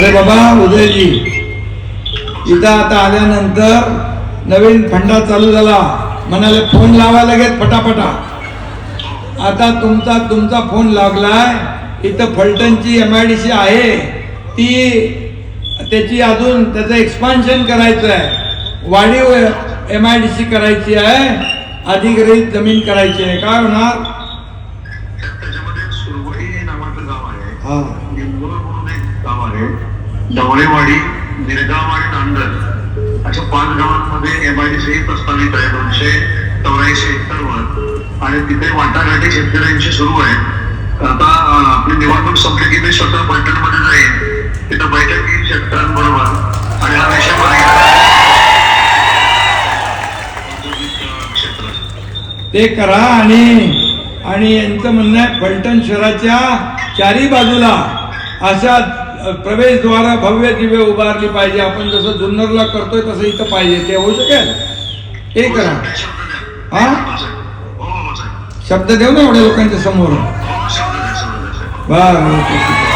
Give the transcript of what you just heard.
अरे बाबा उदयजी. इथं आता आल्यानंतर नवीन फंडा चालू झाला. म्हणाले फोन लावा लगेच फटाफटा आता तुमचा तुमचा फोन लागलाय. इथं फलटणची एम आय डी सी आहे. ती त्याची अजून त्याचं एक्सपान्शन करायचं आहे वाढीव एम आय डी सी करायची आहे. अधिग्रहित जमीन करायची आहे. काय होणार? हे दवळेवाडी निरगाव आणि नांदर अशा पाच गावांमध्ये एमआयडीसी प्रस्तावित आहे. दोनशे चौऱ्याऐंशी हेक्टरवर आणि तिथे वाटाघाटी शेतकऱ्यांची सुरू आहे. आता आपली निवडणूक संपली की मी स्वतः पलटणमध्ये जाईन. तिथं बैठक घेईन शेतकऱ्यांबरोबर. आणि हा विषय क्षेत्र ते करा आणि आणि यांचं म्हणणं आहे फलटण शहराच्या चारी बाजूला अशा प्रवेशद्वार भव्य दिवे उभारली पाहिजे. आपण जसं जुन्नरला करतोय तसं इथं पाहिजे. ते होऊ शकेल? ते करा. हा? शब्द देऊ ना एवढ्या लोकांच्या समोर हो बरं.